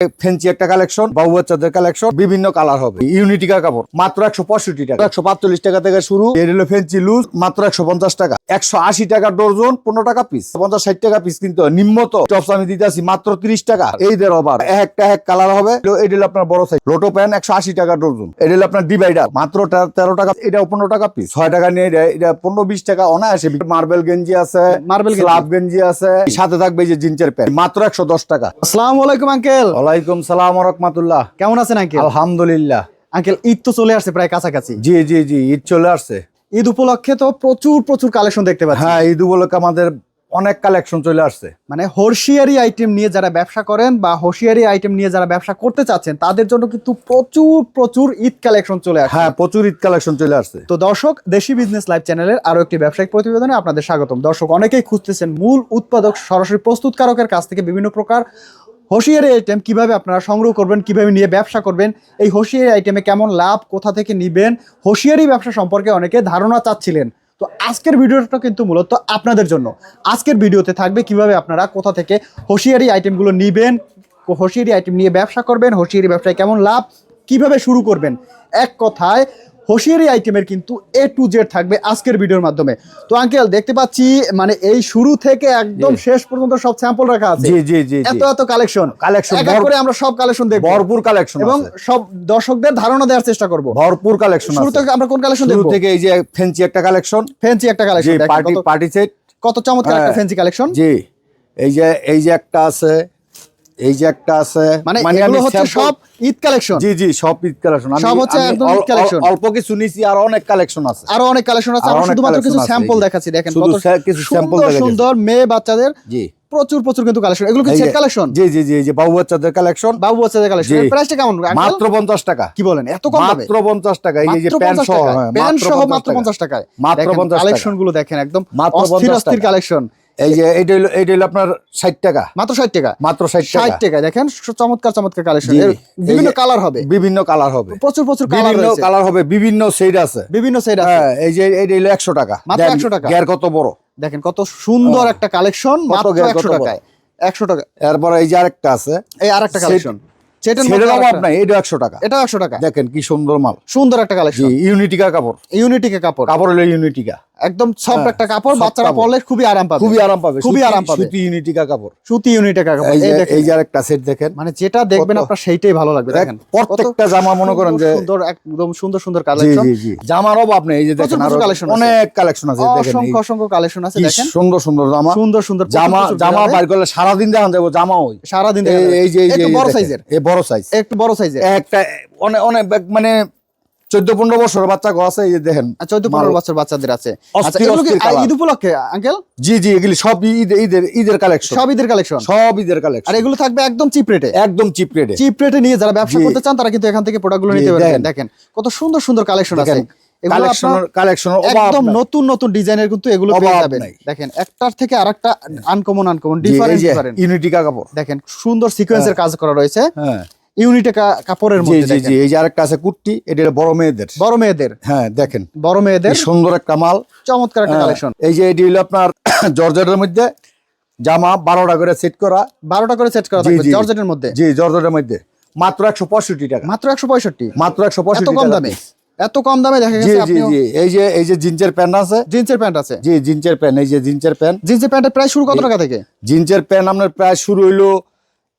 Fancy একটা collection বাবু বাচ্চাদের collection বিভিন্ন কালার হবে। ইউনিটিকা কাপড় মাত্র একশো পঁয়ষট্টি টাকা। একশো পাঁচচল্লিশ টাকা থেকে শুরু এর হলো ফেন্সি লুজ মাত্র একশো পঞ্চাশ টাকা। একশো আশি টাকা ডর্জন পনেরো টাকা পিস পঞ্চাশ ষাট টাকা পিস কিন্তু নিম্নত টপস আমি দিতে আসি মাত্র তিরিশ টাকা। এই দের অবার একটা এক কালার হবে। এটা হলো আপনার বড় সাইজ লোটো প্যান একশো আশি টাকা ডর্জন। এটা হলো আপনার ডিভাইডার মাত্র তেরো- টাকা। এটা পনেরো টাকা পিস ছয় টাকা নিয়ে এটা- এটা পনেরো বিশ টাকা অনায়াসে। মার্বেল গেঞ্জি আছে মার্বেল গেঞ্জি। গেঞ্জি আছে। সাথে থাকবে যে জিন্সের প্যান্ট মাত্র একশো দশ টাকা। আসসালামু আলাইকুম আঙ্কেল ওয়ালাইকুম সালাম রহমতুল্লাহ। কেমন আছেন আঙ্কেল? আলহামদুলিল্লাহ। আঙ্কেল ঈদ তো চলে আসছে প্রায় কাছাকাছি। জি জি জি ঈদ চলে আসছে। ঈদ উপলক্ষে তো প্রচুর প্রচুর কালেকশন দেখতে পাচ্ছি। হ্যাঁ ঈদ উপলক্ষে আমাদের অনেক কালেকশন চলে আসছে। মানে হোশিয়ারি আইটেম নিয়ে যারা ব্যবসা করেন বা হোশিয়ারি আইটেম নিয়ে যারা ব্যবসা করতে চাচ্ছেন তাদের জন্য কিন্তু প্রচুর প্রচুর ঈদ কালেকশন চলে আসে হ্যাঁ প্রচুর ঈদ কালেকশন চলে আসছে। তো দর্শক দেশি বিজনেস লাইভ চ্যানেলের আরও একটি ব্যবসায়িক প্রতিবেদনে আপনাদের স্বাগতম। দর্শক অনেকেই খুঁজতেছেন মূল উৎপাদক সরাসরি প্রস্তুতকারকের কাছ থেকে বিভিন্ন প্রকার হোশিয়ারি আইটেম কীভাবে আপনারা সংগ্রহ করবেন, কীভাবে নিয়ে ব্যবসা করবেন, এই হোশিয়ারি আইটেমে কেমন লাভ, কোথা থেকে নিবেন হোশিয়ারি ব্যবসা সম্পর্কে অনেকে ধারণা চাচ্ছিলেন। তো আজকের ভিডিওটা কিন্তু মূলত আপনাদের জন্য। আজকের ভিডিওতে থাকবে কীভাবে আপনারা কোথা থেকে হোশিয়ারি আইটেমগুলো নিবেন হোশিয়ারি আইটেম নিয়ে ব্যবসা করবেন হোশিয়ারি ব্যবসায় কেমন লাভ, কীভাবে শুরু করবেন। এক কথায় হোশিয়ারি আইটেমের কিন্তু এ টু জেড থাকবে আজকের ভিডিওর মাধ্যমে। তো আঙ্কেল দেখতে পাচ্ছি মানে এই শুরু থেকে একদম শেষ পর্যন্ত সব স্যাম্পল রাখা আছে। জি জি জি এত এত কালেকশন Collection এক করে আমরা সব কালেকশন দেখব। ভরপুর কালেকশন এবং সব দর্শকদের ধারণা দেওয়ার চেষ্টা করব। ভরপুর কালেকশন শুরু থেকে আমরা কোন কালেকশন শুরু দেখব? থেকে এই যে ফেন্সি একটা কালেকশন ফ্যান্সি একটা কালেকশন পার্টি পার্টি সেট কত চমৎকার একটা। ফ্যান্সি কালেকশন জি। এই যে এই যে একটা আছে। এই যে একটা আছে মানে আমি এগুলো হচ্ছে সব ঈদ কালেকশন? জি জি সব ঈদ কালেকশন। সব হচ্ছে একদম ঈদ collection। অল্প কিছু নিছি আর অনেক কালেকশন আছে। আরও অনেক কালেকশন আছে আমরা শুধুমাত্র কিছু স্যাম্পল দেখাচ্ছি দেখেন কত কিছু sample সুন্দর দেখা সুন্দর মেয়ে বাচ্চাদের জি। প্রচুর প্রচুর কিন্তু কালেকশন। এগুলো কি সেট কালেকশন জি জি জি যে বাবু বাচ্চাদের কালেকশন বাবু বাচ্চাদের কালেকশন প্রাইসটা কেমন? মাত্র পঞ্চাশ টাকা। কি বলেন? এত কম দামে? মাত্র পঞ্চাশ টাকা। এই যে- প্যান্ট সহ। হ্যাঁ, প্যান্ট মাত্র সহ মাত্র 50 টাকায়। মাত্র 50 টাকা। কালেকশনগুলো দেখেন একদম মাত্র 50 টাকা। কালেকশন এই যে এইটা হলো এইটা হলো আপনার ষাট টাকা। মাত্র 60 টাকা? মাত্র ষাট 60 টাকা দেখেন চমৎকার চমৎকার কালেকশন বিভিন্ন কালার হবে। বিভিন্ন কালার হবে। প্রচুর প্রচুর কালার বিভিন্ন কালার হবে বিভিন্ন সেট আছে। বিভিন্ন সেট আছে। হ্যাঁ এই যে এইটা হলো একশো টাকা। মাত্র 100 টাকা। গের কত বড়। দেখেন কত সুন্দর একটা কালেকশন মাত্র গের, কত 100 বড়? টাকায়। 100 টাকা। এরপর এই যে আরেকটা আছে। এই আরেকটা কালেকশন এটা একশো টাকা। এটা 100 টাকা। দেখেন কি সুন্দর মাল। সুন্দর একটা কালেকশন ইউনিটিকা কাপড়। ইউনিটিকে কাপড়। কাপড় হলো ইউনিটিকা একদম সফট হ্যাঁ, একটা কাপড় বাচ্চারা। পরলে খুবই আরাম পাবে। খুবই আরাম পাবে খুবই আরাম পাবে। সুতি ইউনিটিকা কাপড়। সুতি ইউনিটের কাপড়। এই যে এই দেখেন। এই যে আরেকটা সেট দেখেন। মানে যেটা দেখবেন আপনার সেইটাই ভালো লাগবে দেখেন। প্রত্যেকটা জামা মনে করেন যে সুন্দর একদম সুন্দর সুন্দর কালেকশন জামার অভাব নেই এই যে দেখেন আরও। অনেক কালেকশন আছে দেখেন অসংখ্য অসংখ্য কালেকশন আছে দেখেন। সুন্দর সুন্দর জামা। সুন্দর সুন্দর জামা জামা। বাইর করলে সারাদিন দেখান যাব জামা ওই। দেখা যাবে। এই যে এই যে একটু বড় সাইজের এই বড় সাইজ একটু বড় সাইজের একটা অনেক অনেক মানে চোদ্দ পনেরো বছর বাচ্চা আছে এই যে দেখেন চোদ্দ পনেরো। বছর বাচ্চাদের আছে। আচ্ছা। ঈদ উপলক্ষে আঙ্কেল জি জি এগুলি সব ঈদ ঈদের ঈদের কালেকশন সব ঈদের কালেকশন সব ঈদের কালেকশন আর এগুলো থাকবে একদম চিপ রেটে একদম চিপ রেটে চিপ রেটে নিয়ে যারা ব্যবসা করতে চান তারা কিন্তু এখান থেকে প্রোডাক্টগুলো জি, নিতে পারবেন দেখেন। কত সুন্দর সুন্দর কালেকশন আছে। একদম নতুন নতুন ডিজাইনের কিন্তু এগুলো পেয়ে অভাব যাবেন দেখেন একটার থেকে আরেকটা আনকমন আনকমন ডিফারেন্ট ইউনিটিকা কাপড় দেখেন সুন্দর সিকোয়েন্সের কাজ করা রয়েছে। হ্যাঁ। ইউনিটে কাপড়ের মধ্যে জি জি এই যে আরেকটা আছে কুর্তি এটা বড় মেয়েদের। বড় মেয়েদের। হ্যাঁ দেখেন। বড় মেয়েদের। সুন্দর একটা মাল। চমৎকার একটা হ্যাঁ, কালেকশন। এই যে এটি হলো আপনার জর্জেটের মধ্যে জামা বারোটা করে সেট করা। বারোটা করে সেট করা। জর্জেটের মধ্যে? জি জর্জেটের মধ্যে। মাত্র একশো পঁয়ষট্টি টাকা। মাত্র একশো পঁয়ষট্টি? মাত্র একশো পঁয়ষট্টি কম দামে? এত কম দামে দেখা গেছে জি জি এই যে এই যে জিন্সের প্যান্ট আছে। জিন্সের প্যান্ট আছে। জি জিন্সের প্যান্ট এই যে জিন্সের প্যান্ট। জিন্সের প্যান্টের প্রাইস শুরু কত টাকা থেকে? জিন্সের প্যান্ট আপনার প্রায় শুরু হইল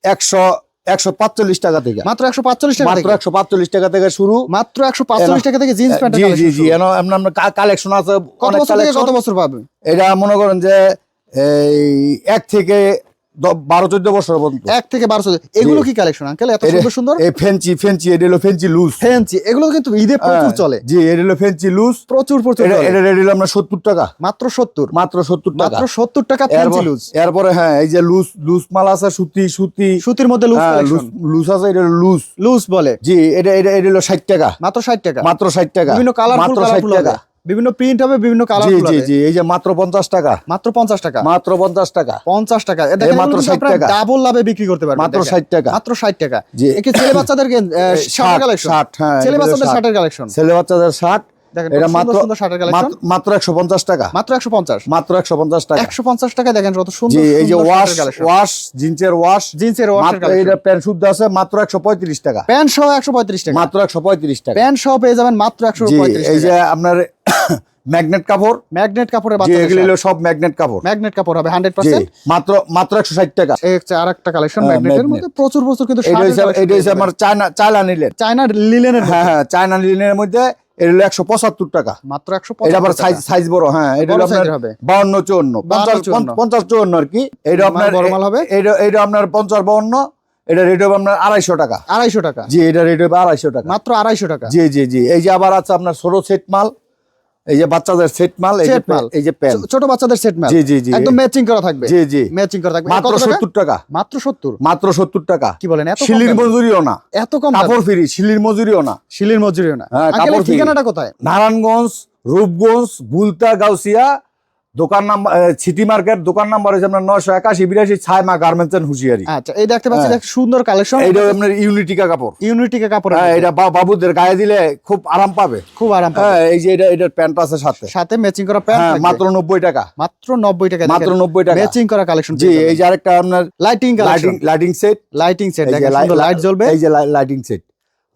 একশো একশো পাঁচচল্লিশ টাকা থেকে। মাত্র একশো পাঁচচল্লিশ টাকা মাত্র একশো পাঁচচল্লিশ টাকা থেকে শুরু। মাত্র একশো পাঁচচল্লিশ টাকা থেকে জিন্স প্যান্টের জি জি জি আপনার কালেকশন আছে কত বছর কত বছর পাবে? এটা মনে করেন যে এই এক থেকে বারো চোদ্দ বছর পর্যন্ত। এক থেকে বারোশো এগুলো কি কালেকশন আঙ্কেল? এত সুন্দর সুন্দর? এই ফেন্সি ফেন্সি এটা হলো ফেন্সি লুজ ফ্যান্সি এগুলো কিন্তু ঈদে প্রচুর চলে। জি এটা হলো ফেন্সি লুজ প্রচুর প্রচুর এটা রেট হলো আপনার সত্তর টাকা। মাত্র সত্তর। মাত্র সত্তর টাকা। মাত্র সত্তর টাকা এরপর- লুজ এরপরে হ্যাঁ এই যে লুজ লুজ মাল আছে সুতি সুতি। সুতির মধ্যে লুজ হ্যাঁ, লুজ লুজ আছে এটা লুজ লুজ বলে। জি এটা এটা এটা হলো ষাট টাকা। মাত্র ষাট টাকা। মাত্র ষাট টাকা। বিভিন্ন কালারফুল মাত্র ষাট টাকা। বিভিন্ন প্রিন্ট হবে বিভিন্ন জি জি জি এই যে মাত্র পঞ্চাশ টাকা মাত্র পঞ্চাশ টাকা মাত্র পঞ্চাশ টাকা পঞ্চাশ টাকা এটা মাত্র এগুলো 60 টাকা। ডাবল লাভে বিক্রি করতে পারবেন মাত্র দেখেন। 60 টাকা। মাত্র ষাট টাকা জি। একটি ছেলে বাচ্চাদের শার্ট, কালেকশন শার্ট, হ্যাঁ, ছেলে বাচ্চাদের শার্ট। শার্টের কালেকশন ছেলে বাচ্চাদের শার্ট এটা মাত্র সুন্দর সুন্দর শার্টের কালেকশন। মাত্র- মাত্র একশো পঞ্চাশ টাকা। মাত্র একশো পঞ্চাশ। মাত্র একশো পঞ্চাশ টাকা। একশো পঞ্চাশ টাকা দেখেন কত সুন্দর এই যে ওয়াশ ওয়াশ জিন্সের ওয়াশ জিন্সের ওয়াশের এটা প্যান্ট শুদ্ধ আছে মাত্র একশো পঁয়ত্রিশ টাকা। প্যান্ট সহ একশো পঁয়ত্রিশ টাকা। মাত্র একশো পঁয়ত্রিশ টাকা। প্যান্ট সহ পেয়ে যাবেন মাত্র একশো জি এই যে আপনার ম্যাগনেট কাপড়। ম্যাগনেট কাপড়ের জি বাচ্চা এগুলো হলো সব ম্যাগনেট কাপড়। ম্যাগনেট কাপড় হবে হান্ড্রেড জি পার্সেন্ট মাত্র মাত্র একশো ষাট টাকা। একটা কালেকশন হ্যাঁ, ম্যাগনেটের মধ্যে প্রচুর প্রচুর কিন্তু এটা এটা আমার চায়না চায়না নিলেন চায়না লিলেনের হ্যাঁ হ্যাঁ চায়না নিলেনের মধ্যে এটা হলো একশো পঁচাত্তর টাকা। মাত্র একশো এটা আবার সাইজ সাইজ বড় হ্যাঁ এটা হলো আপনার বাউন্ন চুয়ান্ন পঞ্চাশ 54 পঞ্চাশ চুয়ান্ন আর কি। এটা আপনার বড় মাল হবে? এটা এটা আপনার পঞ্চাশ বাউন্ন এটা রেট হবে আপনার আড়াইশো টাকা। আড়াইশো টাকা? জি এটা রেট হবে আড়াইশো টাকা। মাত্র আড়াইশো টাকা? জি জি জি এই যে আবার আছে আপনার ষোলো সেট মাল। এই যে বাচ্চাদের সেট মাল এই যে মাল। এই যে প্যান্ট ছোট বাচ্চাদের সেট মাল। জি, জি, জি। একদম ম্যাচিং করা থাকবে। জি জি। ম্যাচিং করা থাকবে। মাত্র 70 টাকা? সত্তর টাকা। মাত্র সত্তর? মাত্র সত্তর টাকা। কি বলেন এত কম শিলির মজুরিও না। এত কম? কাপড় ফ্রি শিলির মজুরিও না। শিলির মজুরিও না। হ্যাঁ, কাপড়। ঠিকানাটা কোথায়? নারায়ণগঞ্জ রূপগঞ্জ বুলতা গাউসিয়া দোকান নাম্বার সিটি মার্কেট দোকান নাম্বার হচ্ছে আপনার নয়শো একাশি বিরাশি ছায় মা গার্মেন্টস এন্ড হুঁশিয়ারি। আচ্ছা এই দেখতে পাচ্ছি হ্যাঁ। সুন্দর কালেকশন এটা আপনার ইউনিটিকা কাপড়। ইউনিটিকা কাপড় হ্যাঁ এটা বাবুদের গায়ে দিলে খুব আরাম পাবে। খুব আরাম পাবে। হ্যাঁ এই যে এটা এটার প্যান্ট আছে সাথে। সাথে ম্যাচিং করা প্যান্ট মাত্র নব্বই টাকা। মাত্র 90 টাকা মাত্র 90 টাকা। ম্যাচিং করা কালেকশন জি এই যে আরেকটা আপনার lighting lighting lighting set lighting set light জ্বলবে। এই যে লাইটিং সেট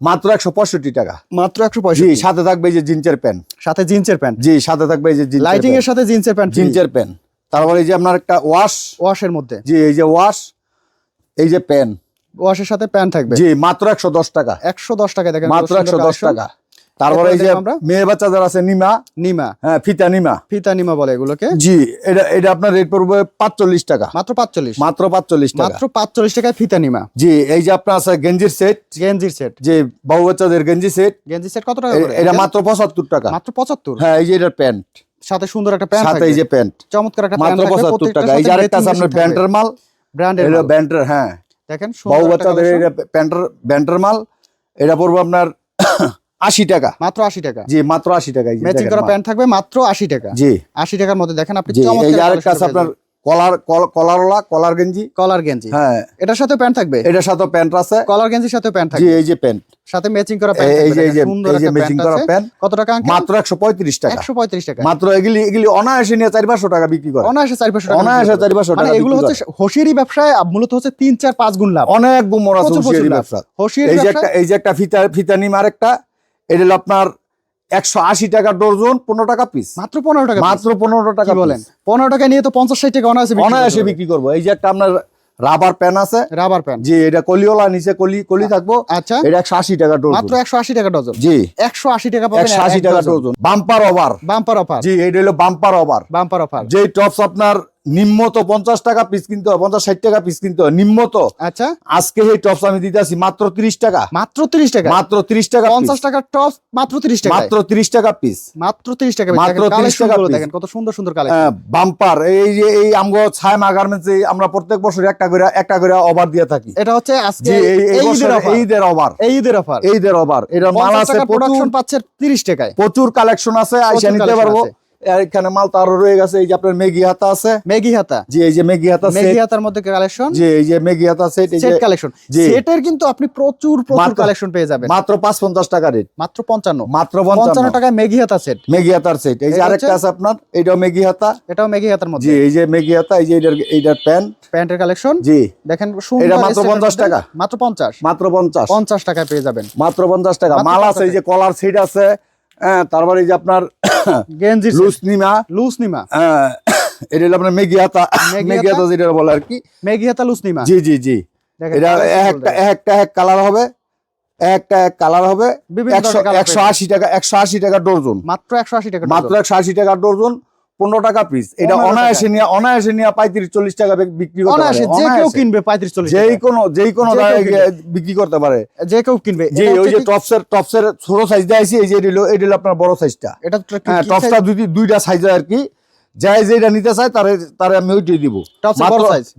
মাত্র একশো পঁয়ষট্টি টাকা। মাত্র একশো পঁয়ষট্টি। সাথে থাকবে এই যে জিন্সের প্যান্ট। সাথে জিন্সের প্যান্ট। জি সাথে থাকবে এই যে লাইটিং এর সাথে জিন্সের প্যান্ট। জিন্সের প্যান্ট। তারপরে এই যে আপনার একটা ওয়াশ ওয়াশের মধ্যে। জি এই যে ওয়াশ এই যে প্যান্ট। ওয়াশের সাথে প্যান্ট থাকবে। জি মাত্র একশো দশ টাকা। 110 টাকা দেখেন মাত্র একশো দশ টাকা। তারপরে এই যে? মেয়ে বাচ্চাদের আছে নিমা। নিমা। হ্যাঁ ফিতা নিমা। ফিতা নিমা বলে এগুলোকে। জি এটা এটা আপনার রেট পড়বে পাঁচচল্লিশ টাকা। মাত্র 45 মাত্র পাঁচচল্লিশ টাকা। মাত্র 45 টাকায় ফিতা নিমা। জি এই যে আপনার আছে গেঞ্জির সেট গেঞ্জির সেট যে বাবু বাচ্চাদের গেঞ্জি সেট গেঞ্জি সেট কত টাকা করে? এটা মাত্র পঁচাত্তর টাকা। মাত্র 75 হ্যাঁ এই যে এটার প্যান্ট। সাথে সুন্দর একটা প্যান্ট সাথে এই যে প্যান্ট। চমৎকার একটা প্যান্ট মাত্র পঁচাত্তর টাকা। এই যে আরেকটা আছে আপনার ব্যান্ডের মাল। ব্র্যান্ডের এটা ব্যান্ডের হ্যাঁ। দেখেন বাবু বাচ্চাদের এটা প্যান্টের ব্যান্ডের মাল। এটা পড়বে আপনার আশি টাকা। মাত্র 80 টাকা। জি মাত্র আশি টাকা ম্যাচিং করা প্যান্ট থাকবে মাত্র 80 টাকা। জি। 80 টাকার মধ্যে দেখেন আপনি আপনার কলার কলারওয়ালা কলার গেঞ্জি কলার গেঞ্জি। হ্যাঁ। এটার সাথে প্যান্ট থাকবে? এটার সাথে প্যান্ট আছে। কলার গেঞ্জির সাথে প্যান্ট জি থাকবে। এই যে প্যান্ট সাথে ম্যাচিং করা প্যান্ট এই- যে এই যে সুন্দর এই যে একটা ম্যাচিং করা প্যান্ট কত টাকা মাত্র একশো পঁয়ত্রিশ টাকা। 135 টাকা। মাত্র এগুলি এগুলি অনায়াসে নিয়ে চারি পাঁচশো টাকা বিক্রি করে। অনায়াসে 400 টাকা অনায়াসে বিক্রি করে। চারি মানে এগুলো হচ্ছে হোশিয়ারি ব্যবসায় মূলত হচ্ছে 3 4 5 গুণ লাভ। অনেক প্রচুর প্রচুর হুঁশিয়ারি। ব্যবসা হোশিয়ারি এই যে একটা এই যে একটা ফিতা ফিতা নিম আরেকটা। এটা হলো আপনার একশো আশি টাকা ডর্জন পনেরো টাকা পিস মাত্র 15 টাকা মাত্র পনেরো টাকা বলেন? পনেরো টাকা নিয়ে তো 50 60 টাকা অনায়াসে অনায়াসে বিক্রি করব। এই যে একটা আপনার রাবার প্যান আছে রাবার প্যান্ট জি এটা কলিওলা নিচে কলি কলি থাকব আচ্ছা। এটা একশো আশি টাকা মাত্র একশো আশি টাকা ডজন জি। 180 টাকা পাবেন একশো আশি টাকা dozen. Bumper over bumper offer জি এটা হলো বাম্পার ওভার বাম্পার অফার যে টপস আপনার নিম্নত পঞ্চাশ টাকা পিস কিনতে হয় পঞ্চাশ ষাট টাকা পিস কিনতে হয় নিম্নত আচ্ছা। আজকে এই টপস আমি দিতেছি মাত্র তিরিশ টাকা। মাত্র 30 টাকা? মাত্র তিরিশ টাকা 50 টাকার টপ মাত্র 30 টাকা মাত্র তিরিশ টাকা পিস মাত্র 30 টাকা মাত্র দেখেন 30 কালেকশন টাকা দেখেন কত সুন্দর সুন্দর কালেকশন বাম্পার এই যে এই আমগো ছায় মা গার্মেন্টস আমরা প্রত্যেক বছর একটা করে একটা করে অফার দিয়ে থাকি। এটা হচ্ছে আজকে ঈদের অফার ঈদের অফার এই ঈদের অফার এটার মাল আছে প্রোডাকশন পাচ্ছে 30 টাকায়। প্রচুর কালেকশন আছে আইসা নিতে পারব। এখানে মাল তো আরও রয়ে গেছে এই যে আপনার মেগি হাতা আছে। মেগি হাতা? জি এই যে মেগি হাতা মেগি হাতার মধ্যে কালেকশন জি এই যে মেগি হাতা সেট এই যে সেট কালেকশন। সেটের কিন্তু আপনি প্রচুর প্রচুর কালেকশন পেয়ে যাবেন। মাত্র পাঁচ পঞ্চাশ টাকা রেট মাত্র 55 মাত্র 55 পঞ্চান্ন টাকায় মেগি হাতা সেট মেগি হাতার সেট এই যে আরেকটা আছে আপনার এইটাও মেগি হাতা। এটাও মেগি হাতার মধ্যে। জি এই যে মেগি হাতা এই যে এইটার এইটার প্যান্ট প্যান্টের কালেকশন জি। দেখেন সুন্দর এটা মাত্র এসে 50 টাকা। মাত্র 50 মাত্র পঞ্চাশ। 50 টাকায় পেয়ে যাবেন। মাত্র পঞ্চাশ টাকা। মাল আছে এই যে কলার সেট আছে। হ্যাঁ তারপরে এই যে আপনার গেঞ্জি লুজ নিমা। লুজ নিমা। এটা হলো আপনার? যেটা বলে আর কি। লুজ নিমা। জি জি জি। এটা একটা একটা এক কালার হবে। একটা এক কালার হবে। একশো একশো আশি টাকা একশো আশি টাকা ডর্জন। মাত্র 180 টাকা মাত্র একশো আশি টাকা ডর্জন। পনেরো টাকা পিস এটা অনায়াসে নিয়ে অনায়াসে নিয়ে পঁয়ত্রিশ চল্লিশ টাকা বিক্রি অনায়াসে যে কেউ কিনবে 35 40 যেই কোনো যেই কোনো যে। বিক্রি করতে পারে। যে কেউ কিনবে। এটা ওই যে টপসের টপসের ছোট সাইজ দিয়েছি এই যে এটা এটা আপনার বড় সাইজটা এটা হ্যাঁ টপসটা দুই দুইটা সাইজ আর কি। যাই যেটা নিতে চায় তারে তারে আমি ওইটাই দিব?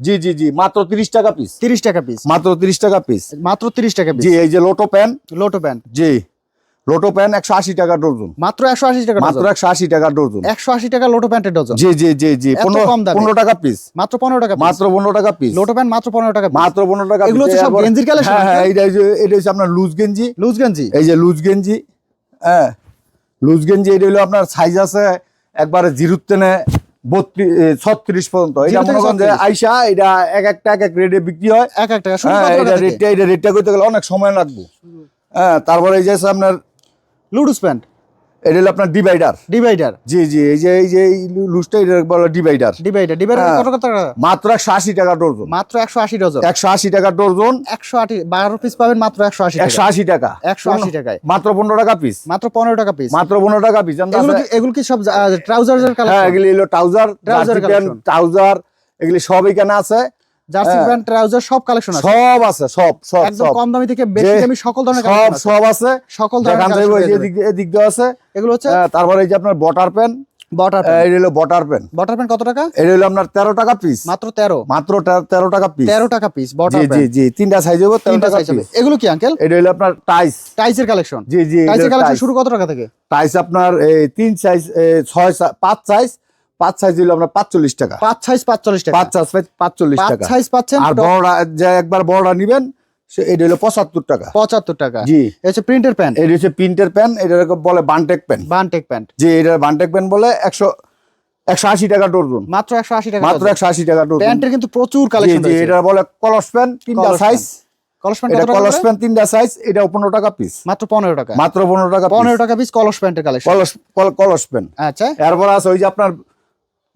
জি জি জি মাত্র তিরিশ টাকা পিস 30 টাকা পিস মাত্র তিরিশ টাকা পিস মাত্র 30 টাকা পিস জি এই যে লোটো প্যান লোটো প্যান্ট জি। লোটো প্যান একশো আশি টাকা ডর্জন মাত্র 180 টাকা মাত্র একশো আশি টাকা ডর্জন 180 টাকা লোটো প্যান্টের ডজন? জি জি জি জি পনেরো? পনেরো টাকা পিস মাত্র 15 টাকা মাত্র পনেরো টাকা পিস লোটো প্যান্ট মাত্র 15 টাকা মাত্র পনেরো টাকা এগুলো হচ্ছে সব গেঞ্জির collection হ্যাঁ হ্যাঁ যে- এটা হচ্ছে আপনার লুজ গেঞ্জি। লুজ গেঞ্জি? এই যে লুজ গেঞ্জি হ্যাঁ। লুজ গেঞ্জি এটা হলো আপনার সাইজ আছে একবারে জিরোর টেনে বত্রিশ ছত্রিশ পর্যন্ত। এটা মনে করেন যে 36 আইসা এটা এক একটা এক এক রেটে বিক্রি হয়। এক এক টাকা শুরু হ্যাঁ এটা রেটটা এটা রেটটা করতে গেলে অনেক সময় লাগবে। হ্যাঁ তারপরে এই যে আপনার লুডুস প্যান্ট। এটা হলো আপনার ডিভাইডার ডিভাইডার জি জি এই যে এই যে লুজটা এটা বলে ডিভাইডার ডিভাইডার ডিভাইডার। কত টাকা? মাত্র একশো আশি টাকা ডর্জন মাত্র একশো আশি ডজন। একশো আশি টাকা ডর্জন একশো আশি বারো পিস পাবেন মাত্র একশো আশি একশো আশি টাকা। একশো আশি টাকায়। মাত্র পনেরো টাকা পিস মাত্র পনেরো টাকা পিস মাত্র পনেরো টাকা পিস এগুলো কি এগুলো কি সব ট্রাউজার্স এর হ্যাঁ এগুলি হলো ট্রাউজার collection। ট্রাউজার এগুলি সব এখানে আছে। জার্সি হ্যাঁ। প্যান্ট ট্রাউজার সব কালেকশন আছে। সব আছে সব সব একদম কম দামি থেকে বেশি দামি সকল ধরনের সব সব আছে। সকল ধরনের। এদিক দিয়ে- এদিক দিয়ে আছে। এগুলো হচ্ছে? হ্যাঁ, তারপরে এই যে আপনার বটার পেন বটার এটা হলো বটার প্যান্ট কত টাকা? এটা হলো আপনার তেরো টাকা পিস মাত্র তেরো। মাত্র তে- তেরো টাকা পিস তেরো টাকা পিস জি বটার জি প্যান্ট জি তিনটা সাইজ হবে টাকা সাইজ এগুলো কি আঙ্কেল এটা হলো আপনার টাইস টাইসের কালেকশন জি জি টাইসের কালেকশন শুরু কত টাকা থেকে? টাইস আপনার সাইজ পাঁচ সাইজ আপনার পাঁচচল্লিশ টাকা। পাঁচ সাইজ পাঁচচল্লিশ টাকা। পাঁচ সাইজ পাঁচচল্লিশ টাকা। সাইজ পাচ্ছেন আর বড়রা যে একবার বড়রা নিবেন এটা হলো পঁচাত্তর টাকা। পঁচাত্তর টাকা। জি। হচ্ছে প্রিন্টের প্যান্ট এটা হচ্ছে প্রিন্টের প্যান এটাকে বলে বানটেক প্যান বানটেক প্যান্ট জি এটা বানটেক প্যান বলে একশো একশো আশি টাকা ডর্জন মাত্র একশো আশি টাকা মাত্র একশো আশি টাকা ডর্জন প্যান্টের কিন্তু প্রচুর জি কালেকশন জি এটা বলে কলস প্যান তিনটা সাইজ কলস প্যান্ট এটা কলস করে? প্যান তিনটা সাইজ এটা পনেরো টাকা পিস মাত্র পনেরো টাকা। মাত্র পনেরো টাকা পনেরো পনেরো টাকা পিস কলস প্যান্টের কালেকশন কলস কলস প্যান আচ্ছা। এরপর আছে ওই যে আপনার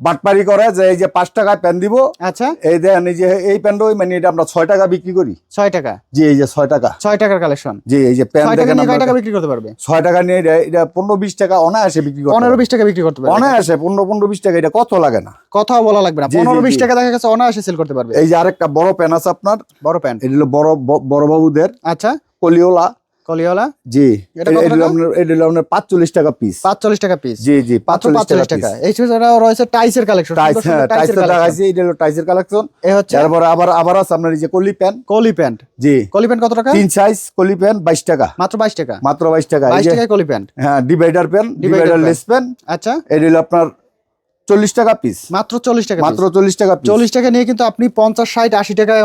বাটপারি করে যে এই যে পাঁচ টাকায় প্যান দিব আচ্ছা। এই দেন এই যে এই প্যান্ট ওই মানে এটা আমরা ছয় টাকা বিক্রি করি। ছয় টাকা। জি এই যে ছয় টাকা। ছয় টাকার কালেকশন জি এই যে প্যান দেখেন আমরা- টাকা বিক্রি করতে পারবে? ছয় টাকা নিয়ে এটা- পনেরো বিশ টাকা অনায়াসে বিক্রি করতে পনেরো। বিশ টাকা বিক্রি করতে পারবে। অনায়াসে পনেরো পনেরো বিশ টাকা এটা কত লাগে না? কথাও বলা লাগবে না। পনেরো বিশ। টাকা দেখা গেছে অনায়াসে সেল করতে পারবে। এই যে আরেকটা বড় প্যান আছে আপনার। বড় প্যান্ট এটা হলো বড় বড় বাবুদের আচ্ছা। কলিওলা। কলিওয়ালা? জি। এটা টাকা? আপনার এটা হলো আপনার পাঁচচল্লিশ টাকা পিস পাঁচচল্লিশ টাকা পিস জি জি মাত্র পাঁচচল্লিশ পাঁচচল্লিশ টাকা টাকা। এই রয়েছে টাইসের কালেকশন টাইস টাইসের টাকা আছে এটা হলো টাইসের কালেকশন এই হচ্ছে তারপরে আবার আবার আছে আপনার এই যে কলি প্যান কলি প্যান্ট জি। কলি প্যান্ট কত টাকা? তিন সাইজ কলি প্যান বাইশ টাকা। মাত্র বাইশ টাকা। মাত্র বাইশ টাকা। এই বাইশ যে কলি প্যান্ট হ্যাঁ divider pant divider lace pant আচ্ছা। এটা হলো আপনার চল্লিশ টাকা পিস মাত্র চল্লিশ টাকা মাত্র চল্লিশ টাকা চল্লিশ টাকা নিয়ে কিন্তু আপনি পঞ্চাশ ষাট আশি টাকায়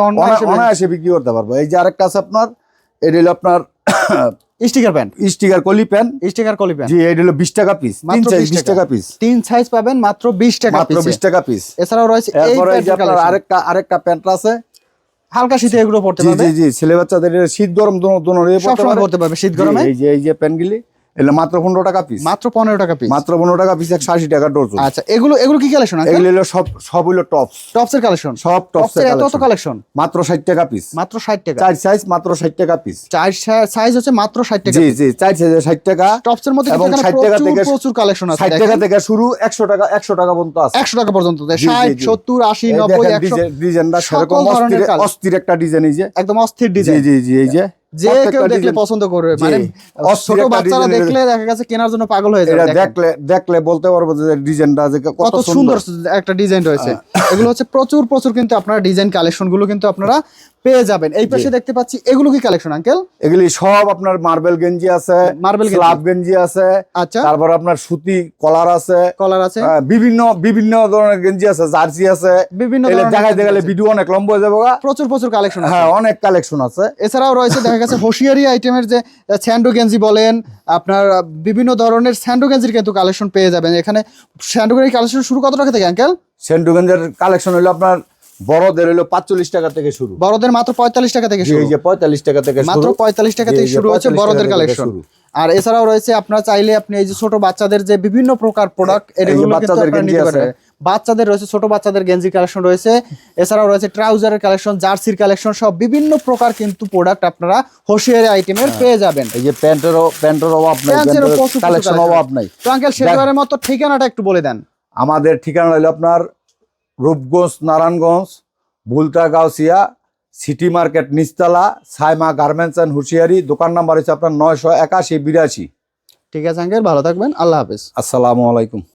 অনায়াসে বিক্রি করতে পারব। এই যে আরেকটা আছে আপনার এটা হলো আপনার স্টিকার প্যান্ট। স্টিকার কলি প্যান্ট। স্টিকার কলি প্যান্ট। জি এটা হলো বিশ টাকা পিস তিন মাত্র সাইজ 20 টাকা। পিস তিন সাইজ পাবেন মাত্র বিশ টাকা মাত্র পিসে। বিশ টাকা পিস এছাড়াও রয়েছে এই আপনার আরেকটা আরেকটা প্যান্ট আছে। হালকা শীতে এগুলো পড়তে পারবে। জি জি ছেলে বাচ্চাদের শীত গরম দোনো দোনো পড়তে সবসময় পারে। পড়তে পারবে শীত গরমে। এই যে এই যে প্যান্টগুলি এগুলো মাত্র পনেরো টাকা পিস মাত্র পনেরো টাকা পিস মাত্র পনেরো টাকা পিস একশো আশি টাকা আচ্ছা এগুলো এগুলো কি কালেকশন এগুলো হলো সব সব হলো টপ টপসের কালেকশন সব টপস টপসের এত কালেকশন মাত্র ষাট টাকা পিস মাত্র ষাট টাকা। চার সাইজ মাত্র ষাট টাকা পিস চার সাইজ হচ্ছে মাত্র ষাট টাকা জি জি চার সাইজে ষাট টাকা। টপসের মধ্যে এবং 60 টাকা থেকে- প্রচুর কালেকশন আছে ষাট টাকা থেকে শুরু একশো টাকা একশো টাকা পর্যন্ত আছে। একশো টাকা পর্যন্ত। জি, জি, ষাট জি। সত্তর আশি নব্বই ডিজাইন- ডিজাইনটা সেরকম অস্থির- একটা ডিজাইন এই যে। একদম অস্থির জি ডিজাইন। জি জি এই যে। যে কেউ দেখলে পছন্দ করবে। মানে ছোট বাচ্চারা দেখলে দেখা গেছে কেনার জন্য পাগল হয়ে যাবে। দেখলে দেখলে বলতে পারব যে ডিজাইনটা যে কত সুন্দর। একটা ডিজাইন রয়েছে। এগুলো হচ্ছে প্রচুর প্রচুর কিন্তু আপনারা ডিজাইন কালেকশনগুলো কিন্তু আপনারা পেয়ে যাবেন। এই পাশে দেখতে পাচ্ছি এগুলো কি কালেকশন আঙ্কেল এগুলি সব আপনার মার্বেল গেঞ্জি আছে মার্বেল। স্লাব গেঞ্জি আছে আচ্ছা। তারপর আপনার সুতি কলার আছে কলার আছে। বিভিন্ন বিভিন্ন ধরনের গেঞ্জি আছে জার্সি আছে। বিভিন্ন দেখাইতে গেলে ভিডিও অনেক লম্বা হয়ে যাবে প্রচুর প্রচুর কালেকশন হ্যাঁ অনেক কালেকশন আছে। এছাড়াও রয়েছে দেখা গেছে হোশিয়ারি আইটেমের যে স্যান্ডো গেঞ্জি বলেন আপনার বিভিন্ন ধরনের স্যান্ডো গেঞ্জির কিন্তু কালেকশন পেয়ে যাবেন। এখানে স্যান্ডো গেঞ্জির কালেকশন শুরু কত টাকা থেকে আঙ্কেল সেন্টুগঞ্জের কালেকশন হলো আপনার বড়দের হলো পাঁচচল্লিশ টাকা থেকে শুরু। বড়দের মাত্র পঁয়তাল্লিশ টাকা থেকে শুরু। এই যে পঁয়তাল্লিশ টাকা থেকে মাত্র পঁয়তাল্লিশ টাকা থেকে শুরু হচ্ছে বড়দের কালেকশন আর এছাড়াও রয়েছে আপনার চাইলে আপনি এই যে ছোট বাচ্চাদের যে বিভিন্ন প্রকার প্রোডাক্ট বাচ্চাদের গেঞ্জি নিতে পারেন বাচ্চাদের রয়েছে ছোট বাচ্চাদের গেঞ্জি কালেকশন রয়েছে। এছাড়াও রয়েছে ট্রাউজারের কালেকশন জার্সির কালেকশন সব বিভিন্ন প্রকার কিন্তু প্রোডাক্ট আপনারা হোশিয়ারি আইটেমের হ্যাঁ। পেয়ে যাবেন। এই যে প্যান্টেরও প্যান্টের অভাব নাই কালেকশন অভাব নাই। তো আঙ্কেল শেষবারের মতো ঠিকানাটা একটু বলে দেন। আমাদের ঠিকানা হলো আপনার রূপগঞ্জ নারায়ণগঞ্জ বুলতা গাউসিয়া সিটি মার্কেট নিস্তালা সাইমা গার্মেন্টস অ্যান্ড হুঁশিয়ারি। দোকান নাম্বার হচ্ছে আপনার নয়শো একাশি বিরাশি। ঠিক আছে আঙ্কেল ভালো থাকবেন। আল্লাহ হাফিজ। আসসালামু আলাইকুম।